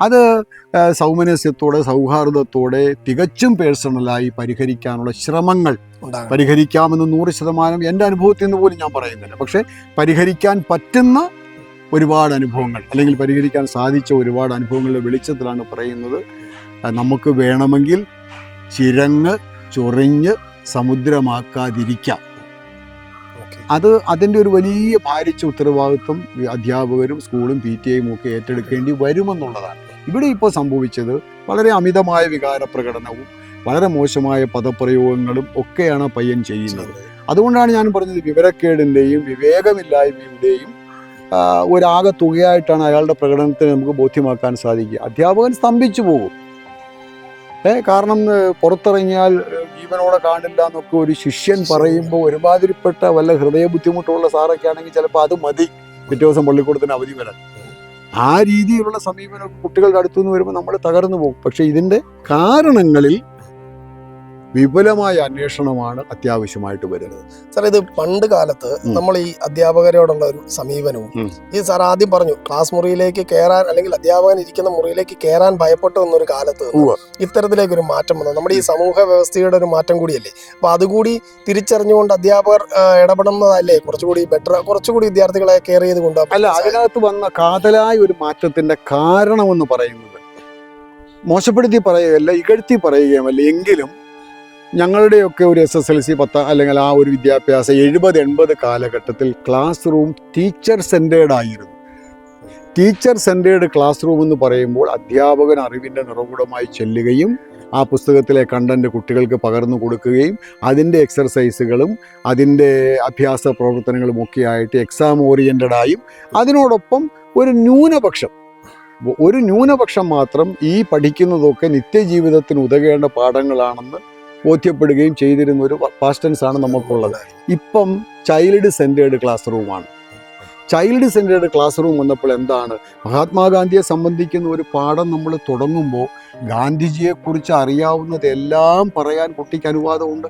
അത് സൗമനസ്യത്തോടെ സൗഹാർദ്ദത്തോടെ തികച്ചും പേഴ്സണലായി പരിഹരിക്കാനുള്ള ശ്രമങ്ങൾ പരിഹരിക്കാമെന്ന് നൂറ് ശതമാനം എന്റെ അനുഭവത്തിൽ നിന്ന് പോലും ഞാൻ പറയുന്നില്ല. പക്ഷേ പരിഹരിക്കാൻ പറ്റുന്ന ഒരുപാട് അനുഭവങ്ങൾ അല്ലെങ്കിൽ പരിഹരിക്കാൻ സാധിച്ച ഒരുപാട് അനുഭവങ്ങളുടെ വെളിച്ചത്തിലാണ് പറയുന്നത്. നമുക്ക് വേണമെങ്കിൽ ചിരങ്ങ് ചൊറിഞ്ഞ് സമുദ്രമാക്കാതിരിക്കാം. അത് അതിന്റെ ഒരു വലിയ ഭാരിച്ച ഉത്തരവാദിത്വം അധ്യാപകരും സ്കൂളും പി ടി ഐയും ഒക്കെ ഏറ്റെടുക്കേണ്ടി വരുമെന്നുള്ളതാണ്. ഇവിടെ ഇപ്പോൾ സംഭവിച്ചത് വളരെ അമിതമായ വികാര പ്രകടനവും വളരെ മോശമായ പദപ്രയോഗങ്ങളും ഒക്കെയാണ് പയ്യൻ ചെയ്യുന്നത്. അതുകൊണ്ടാണ് ഞാൻ പറഞ്ഞത് വിവരക്കേടിന്റെയും വിവേകമില്ലായ്മയുടെയും ഒരാകെ തുകയായിട്ടാണ് അയാളുടെ പ്രകടനത്തെ നമുക്ക് ബോധ്യമാക്കാൻ സാധിക്കുക. അധ്യാപകൻ സ്തംഭിച്ചു പോകും. കാരണം പുറത്തിറങ്ങിയാൽ ജീവനോടെ കാണില്ല എന്നൊക്കെ ഒരു ശിഷ്യൻ പറയുമ്പോൾ ഒരുമാതിരിപ്പെട്ട വല്ല ഹൃദയ ബുദ്ധിമുട്ടുള്ള സാറൊക്കെ ആണെങ്കിൽ ചിലപ്പോൾ അത് മതി. പിറ്റേ ദിവസം പള്ളിക്കൂടത്തിന് അവധി വരാൻ. ആ രീതിയിലുള്ള സമീപനം കുട്ടികളുടെ അടുത്തു നിന്ന് വരുമ്പോൾ നമ്മൾ തകർന്നു പോകും. പക്ഷേ ഇതിന്റെ കാരണങ്ങളിൽ വിപുലമായ അന്വേഷണമാണ് അത്യാവശ്യമായിട്ട് വരുന്നത്. സാർ ഇത് പണ്ട് കാലത്ത് നമ്മൾ ഈ അധ്യാപകരോടുള്ള ഒരു സമീപനവും ഈ സാർ ആദ്യം പറഞ്ഞു ക്ലാസ് മുറിയിലേക്ക് കയറാൻ അല്ലെങ്കിൽ അധ്യാപകൻ ഇരിക്കുന്ന മുറിയിലേക്ക് കയറാൻ ഭയപ്പെട്ടു എന്നൊരു കാലത്ത് ഇത്തരത്തിലേക്കൊരു ഇത്തരത്തിലേക്ക് ഒരു മാറ്റം വന്നു. നമ്മുടെ ഈ സമൂഹ വ്യവസ്ഥയുടെ ഒരു മാറ്റം കൂടിയല്ലേ? അപ്പൊ അതുകൂടി തിരിച്ചറിഞ്ഞുകൊണ്ട് അധ്യാപകർ ഇടപെടുന്നതല്ലേ? കുറച്ചുകൂടി ബെറ്റർ കുറച്ചുകൂടി വിദ്യാർത്ഥികളെ കെയർ ചെയ്തുകൊണ്ട് അല്ല അതിനകത്ത് വന്ന കാതലായ ഒരു മാറ്റത്തിന്റെ കാരണമെന്ന് പറയുന്നത് മോശപ്പെടുത്തി പറയുകയല്ല ഇകഴ്ത്തി പറയുകയുമല്ല എങ്കിലും ഞങ്ങളുടെയൊക്കെ ഒരു എസ് എസ് എൽ സി പത്ത അല്ലെങ്കിൽ ആ ഒരു വിദ്യാഭ്യാസം എഴുപത് എൺപത് കാലഘട്ടത്തിൽ ക്ലാസ് റൂം ടീച്ചർ സെന്റേഡ് ആയിരുന്നു. ടീച്ചർ സെന്റേഡ് ക്ലാസ് റൂം എന്ന് പറയുമ്പോൾ അധ്യാപകൻ അറിവിന്റെ നിറകുടമായി ചെല്ലുകയും ആ പുസ്തകത്തിലെ കണ്ടന്റ് കുട്ടികൾക്ക് പകർന്നു കൊടുക്കുകയും അതിന്റെ എക്സർസൈസുകളും അതിന്റെ അഭ്യാസ പ്രവർത്തനങ്ങളും ഒക്കെ ആയിട്ട് എക്സാം ഓറിയന്റഡ് ആയും അതിനോടൊപ്പം ഒരു ന്യൂനപക്ഷം. ഒരു ന്യൂനപക്ഷം മാത്രം ഈ പഠിക്കുന്നതൊക്കെ നിത്യജീവിതത്തിന് ഉതകേണ്ട പാഠങ്ങളാണെന്ന് ബോധ്യപ്പെടുകയും ചെയ്തിരുന്ന ഒരു പാസ്റ്റൻസ് ആണ് നമുക്കുള്ളത്. ഇപ്പം ചൈൽഡ് സെന്റേഡ് ക്ലാസ് റൂമാണ് ചൈൽഡ് സെന്റേഡ് ക്ലാസ് റൂം വന്നപ്പോൾ എന്താണ്? മഹാത്മാഗാന്ധിയെ സംബന്ധിക്കുന്ന ഒരു പാഠം നമ്മൾ തുടങ്ങുമ്പോൾ ഗാന്ധിജിയെക്കുറിച്ച് അറിയാവുന്നതെല്ലാം പറയാൻ കുട്ടിക്ക് അനുവാദമുണ്ട്.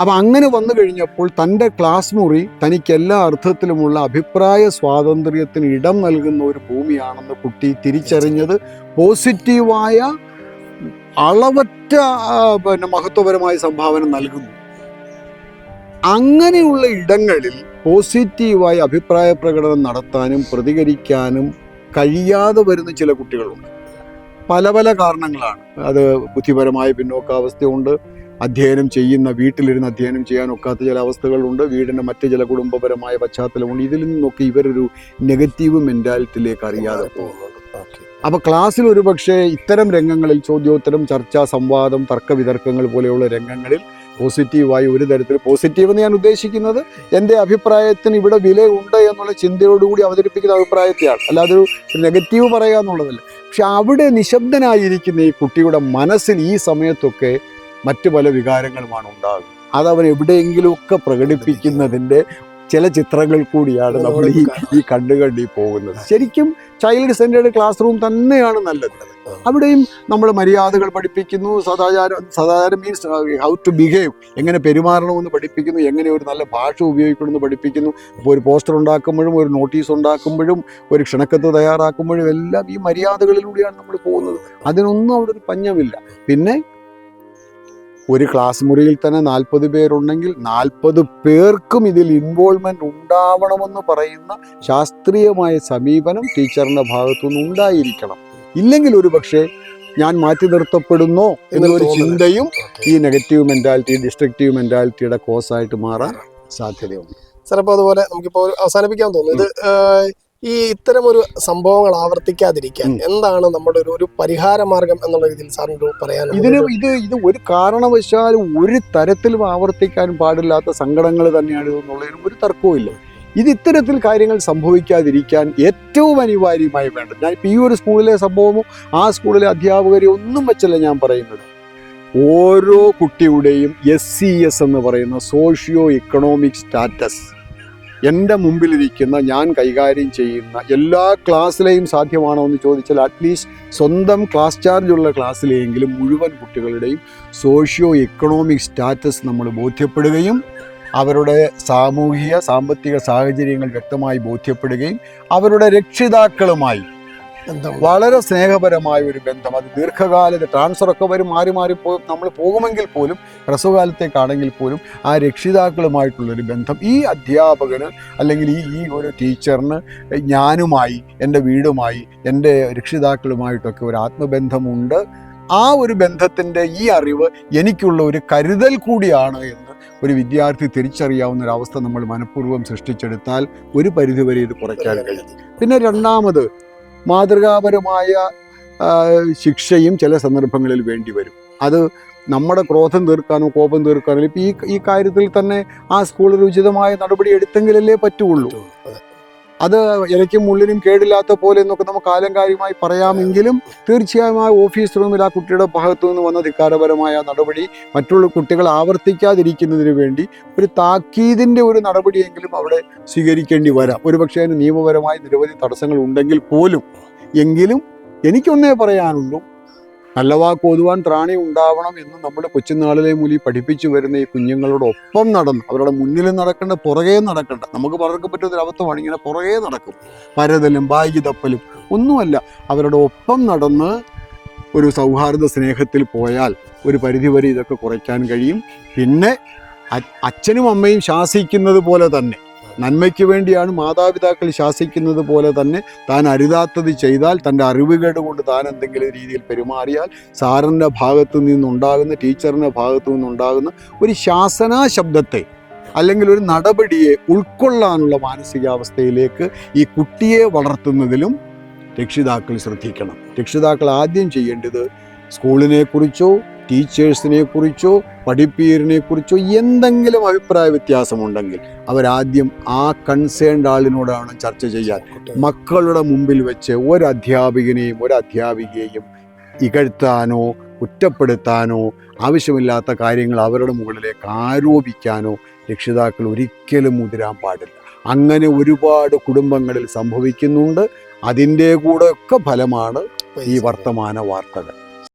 അപ്പം അങ്ങനെ വന്നു കഴിഞ്ഞപ്പോൾ തന്റെ ക്ലാസ് മുറി തനിക്ക് എല്ലാ അർത്ഥത്തിലുമുള്ള അഭിപ്രായ സ്വാതന്ത്ര്യത്തിന് ഇടം നൽകുന്ന ഒരു ഭൂമിയാണെന്ന് കുട്ടി തിരിച്ചറിഞ്ഞത്. പോസിറ്റീവായ അളവറ്റ പിന്നെ മഹത്വപരമായ സംഭാവന നൽകുന്നു. അങ്ങനെയുള്ള ഇടങ്ങളിൽ പോസിറ്റീവായി അഭിപ്രായ പ്രകടനം നടത്താനും പ്രതികരിക്കാനും കഴിയാതെ വരുന്ന ചില കുട്ടികളുണ്ട്. പല പല കാരണങ്ങളാണ്. അത് ബുദ്ധിപരമായ പിന്നോക്കാവസ്ഥയുണ്ട് അധ്യയനം ചെയ്യുന്ന വീട്ടിലിരുന്ന് അധ്യയനം ചെയ്യാൻ ഒക്കാത്ത ചില അവസ്ഥകളുണ്ട്. വീടിന്റെ മറ്റ് ചില കുടുംബപരമായ പശ്ചാത്തലമുണ്ട്. ഇതിൽ നിന്നൊക്കെ ഇവരൊരു നെഗറ്റീവ് മെന്റാലിറ്റിയിലേക്ക് അറിയാതെ പോകും അപ്പോൾ ക്ലാസ്സിൽ ഒരു പക്ഷേ ഇത്തരം രംഗങ്ങളിൽ ചോദ്യോത്തരം ചർച്ച സംവാദം തർക്ക വിതർക്കങ്ങൾ പോലെയുള്ള രംഗങ്ങളിൽ പോസിറ്റീവായി ഒരു തരത്തിൽ പോസിറ്റീവ് എന്ന് ഞാൻ ഉദ്ദേശിക്കുന്നത് എന്റെ അഭിപ്രായത്തിന് ഇവിടെ വിലയുണ്ട് എന്നുള്ള ചിന്തയോടുകൂടി അവതരിപ്പിക്കുന്ന അഭിപ്രായത്തെയാണ്. അല്ലാതെ ഒരു നെഗറ്റീവ് പറയുക എന്നുള്ളതല്ല. പക്ഷെ അവിടെ നിശബ്ദനായിരിക്കുന്ന ഈ കുട്ടിയുടെ മനസ്സിൽ ഈ സമയത്തൊക്കെ മറ്റു പല വികാരങ്ങളുമാണ് ഉണ്ടാകുന്നത്. അതവൻ എവിടെയെങ്കിലുമൊക്കെ പ്രകടിപ്പിക്കുന്നതിന്റെ ചില ചിത്രങ്ങൾ കൂടിയാണ് നമ്മൾ ഈ ഈ കണ്ടു കണ്ടി പോകുന്നത്. ശരിക്കും ചൈൽഡ് സെന്റേഡ് ക്ലാസ് റൂം തന്നെയാണ് നല്ലത്. അവിടെയും നമ്മൾ മര്യാദകൾ പഠിപ്പിക്കുന്നു. സദാചാരം സദാചാരം മീൻസ് ഹൗ ടു ബിഹേവ് എങ്ങനെ പെരുമാറണമെന്ന് പഠിപ്പിക്കുന്നു. എങ്ങനെ ഒരു നല്ല ഭാഷ ഉപയോഗിക്കണമെന്ന് പഠിപ്പിക്കുന്നു. ഇപ്പോൾ ഒരു പോസ്റ്റർ ഉണ്ടാക്കുമ്പോഴും ഒരു നോട്ടീസ് ഉണ്ടാക്കുമ്പോഴും ഒരു ക്ഷണക്കത്ത് തയ്യാറാക്കുമ്പോഴും എല്ലാം ഈ മര്യാദകളിലൂടെയാണ് നമ്മൾ പോകുന്നത്. അതിനൊന്നും അവിടെ ഒരു പഞ്ഞമില്ല. പിന്നെ ഒരു ക്ലാസ് മുറിയിൽ തന്നെ നാൽപ്പത് പേരുണ്ടെങ്കിൽ നാൽപ്പത് പേർക്കും ഇതിൽ ഇൻവോൾവ്മെന്റ് ഉണ്ടാവണമെന്ന് പറയുന്ന ശാസ്ത്രീയമായ സമീപനം ടീച്ചറിന്റെ ഭാഗത്തുനിന്ന് ഉണ്ടായിരിക്കണം. ഇല്ലെങ്കിൽ ഒരു പക്ഷേ ഞാൻ മാറ്റി നിർത്തപ്പെടുന്നോ എന്നൊരു ചിന്തയും ഈ നെഗറ്റീവ് മെന്റാലിറ്റി ഡിസ്ട്രക്റ്റീവ് മെന്റാലിറ്റിയുടെ കോസായിട്ട് മാറാൻ സാധ്യതയുണ്ട്. സാർ അപ്പോൾ അതുപോലെ നമുക്കിപ്പോൾ അവസാനിപ്പിക്കാൻ തോന്നുന്നു. ഇത് ഈ ഇത്തരം ഒരു സംഭവങ്ങൾ ആവർത്തിക്കാതിരിക്കാൻ എന്താണ് നമ്മുടെ ഒരു ഒരു പരിഹാര മാർഗം എന്നുള്ള രീതിയിൽ സാറിന് പറയാൻ ഇതിന് ഇത് ഇത് ഒരു കാരണവശാലും ഒരു തരത്തിലും ആവർത്തിക്കാൻ പാടില്ലാത്ത സങ്കടങ്ങൾ തന്നെയാണ് ഇതെന്നുള്ളതിന് ഒരു തർക്കവുമില്ല ഇത് ഇത്തരത്തിൽ കാര്യങ്ങൾ സംഭവിക്കാതിരിക്കാൻ ഏറ്റവും അനിവാര്യമായി വേണ്ടത്. ഞാൻ ഇപ്പം ഈ ഒരു സ്കൂളിലെ സംഭവമോ ആ സ്കൂളിലെ അധ്യാപകരെ ഒന്നും വെച്ചല്ല ഞാൻ പറയുന്നത്. ഓരോ കുട്ടിയുടെയും എസ് സി എസ് എന്ന് പറയുന്ന സോഷ്യോ ഇക്കണോമിക് സ്റ്റാറ്റസ് എന്റെ മുമ്പിലിരിക്കുന്ന ഞാൻ കൈകാര്യം ചെയ്യുന്ന എല്ലാ ക്ലാസ്സിലെയും സാധ്യമാണോ എന്ന് ചോദിച്ചാൽ അറ്റ്ലീസ്റ്റ് സ്വന്തം ക്ലാസ് ചാർജുള്ള ക്ലാസ്സിലെങ്കിലും മുഴുവൻ കുട്ടികളുടെയും സോഷ്യോ എക്കണോമിക് സ്റ്റാറ്റസ് നമ്മൾ ബോധ്യപ്പെടുകയും അവരുടെ സാമൂഹിക സാമ്പത്തിക സാഹചര്യങ്ങൾ വ്യക്തമായി ബോധ്യപ്പെടുകയും അവരുടെ രക്ഷിതാക്കളുമായി വളരെ സ്നേഹപരമായ ഒരു ബന്ധം. അത് ദീർഘകാലത്ത് ട്രാൻസ്ഫർ ഒക്കെ വരും മാറി മാറി പോ നമ്മൾ പോകുമെങ്കിൽ പോലും ഹ്രസ്വകാലത്തേക്കാണെങ്കിൽ പോലും ആ രക്ഷിതാക്കളുമായിട്ടുള്ളൊരു ബന്ധം. ഈ അധ്യാപകന് അല്ലെങ്കിൽ ഈ ഈ ഒരു ടീച്ചറിന് ഞാനുമായി എന്റെ വീടുമായി എന്റെ രക്ഷിതാക്കളുമായിട്ടൊക്കെ ഒരു ആത്മബന്ധമുണ്ട്. ആ ഒരു ബന്ധത്തിന്റെ ഈ അറിവ് എനിക്കുള്ള ഒരു കരുതൽ കൂടിയാണ് എന്ന് ഒരു വിദ്യാർത്ഥി തിരിച്ചറിയാവുന്ന ഒരു അവസ്ഥ നമ്മൾ മനഃപൂർവം സൃഷ്ടിച്ചെടുത്താൽ ഒരു പരിധിവരെ ഇത് കുറയ്ക്കാൻ കഴിയും. പിന്നെ രണ്ടാമത് മാതൃകാപരമായ ശിക്ഷയും ചില സന്ദർഭങ്ങളിൽ വേണ്ടി വരും. അത് നമ്മുടെ ക്രോധം തീർക്കാനോ കോപം തീർക്കാനോ ഇപ്പം ഈ ഈ കാര്യത്തിൽ തന്നെ ആ സ്കൂളിൽ ഉചിതമായ നടപടി എടുത്തെങ്കിലല്ലേ പറ്റുള്ളൂ. അത് ഇലയ്ക്കും മുള്ളിനും കേടില്ലാത്ത പോലെ എന്നൊക്കെ നമുക്ക് കാലം കാര്യമായി പറയാമെങ്കിലും തീർച്ചയായും ആ ഓഫീസ് റൂമിൽ ആ കുട്ടിയുടെ ഭാഗത്തു നിന്ന് വന്ന ധിക്കാരപരമായ നടപടി മറ്റുള്ള കുട്ടികൾ ആവർത്തിക്കാതിരിക്കുന്നതിന് വേണ്ടി ഒരു താക്കീതിന്റെ ഒരു നടപടിയെങ്കിലും അവിടെ സ്വീകരിക്കേണ്ടി വരാം. ഒരുപക്ഷെ അതിന് നിയമപരമായ നിരവധി തടസ്സങ്ങൾ ഉണ്ടെങ്കിൽ പോലും എങ്കിലും എനിക്കൊന്നേ പറയാനുള്ളൂ നല്ല വാക്ക് ഓതുവാൻ ത്രാണി ഉണ്ടാവണം എന്ന് നമ്മുടെ കൊച്ചുനാളിലെ മുലി പഠിപ്പിച്ചു വരുന്ന ഈ കുഞ്ഞുങ്ങളോടൊപ്പം നടന്ന് അവരുടെ മുന്നിൽ നടക്കേണ്ട പുറകെ നടക്കണ്ട നമുക്ക് പലർക്കും പറ്റുന്ന അബദ്ധമാണ് ഇങ്ങനെ പുറകെ നടക്കും. പരതലും ബാഗ് ഒന്നുമല്ല. അവരുടെ ഒപ്പം നടന്ന് ഒരു സൗഹാർദ്ദ സ്നേഹത്തിൽ പോയാൽ ഒരു പരിധിവരെ ഇതൊക്കെ കുറയ്ക്കാൻ കഴിയും. പിന്നെ അച്ഛനും അമ്മയും ശാസിക്കുന്നത് പോലെ തന്നെ. നന്മയ്ക്ക് വേണ്ടിയാണ് മാതാപിതാക്കൾ ശാസിക്കുന്നത് പോലെ തന്നെ താൻ അരുതാത്തത് ചെയ്താൽ തന്റെ അറിവുകേട് കൊണ്ട് താൻ എന്തെങ്കിലും രീതിയിൽ പെരുമാറിയാൽ സാറിന്റെ ഭാഗത്തു നിന്നുണ്ടാകുന്ന ടീച്ചറിന്റെ ഭാഗത്തു നിന്നുണ്ടാകുന്ന ഒരു ശാസനാ ശബ്ദത്തെ അല്ലെങ്കിൽ ഒരു നടപടിയെ ഉൾക്കൊള്ളാനുള്ള മാനസികാവസ്ഥയിലേക്ക് ഈ കുട്ടിയെ വളർത്തുന്നതിലും രക്ഷിതാക്കൾ ശ്രദ്ധിക്കണം. രക്ഷിതാക്കൾ ആദ്യം ചെയ്യേണ്ടത് സ്കൂളിനെ കുറിച്ചോ ടീച്ചേഴ്സിനെ കുറിച്ചോ പഠിപ്പീരിനെ കുറിച്ചോ എന്തെങ്കിലും അഭിപ്രായ വ്യത്യാസമുണ്ടെങ്കിൽ അവരാദ്യം ആ കൺസേൺഡ് ആളിനോടാണ് ചർച്ച ചെയ്യാൻ. മക്കളുടെ മുമ്പിൽ വെച്ച് ഒരു അധ്യാപികനെയും ഒരു അധ്യാപികയെയും ഇകഴ്ത്താനോ കുറ്റപ്പെടുത്താനോ ആവശ്യമില്ലാത്ത കാര്യങ്ങൾ അവരുടെ മുകളിലേക്ക് ആരോപിക്കാനോ രക്ഷിതാക്കൾ ഒരിക്കലും മുതിരാൻ പാടില്ല. അങ്ങനെ ഒരുപാട് കുടുംബങ്ങളിൽ സംഭവിക്കുന്നുണ്ട്. അതിന്റെ കൂടെ ഒക്കെ ഫലമാണ് ഈ വർത്തമാന വാർത്തകൾ.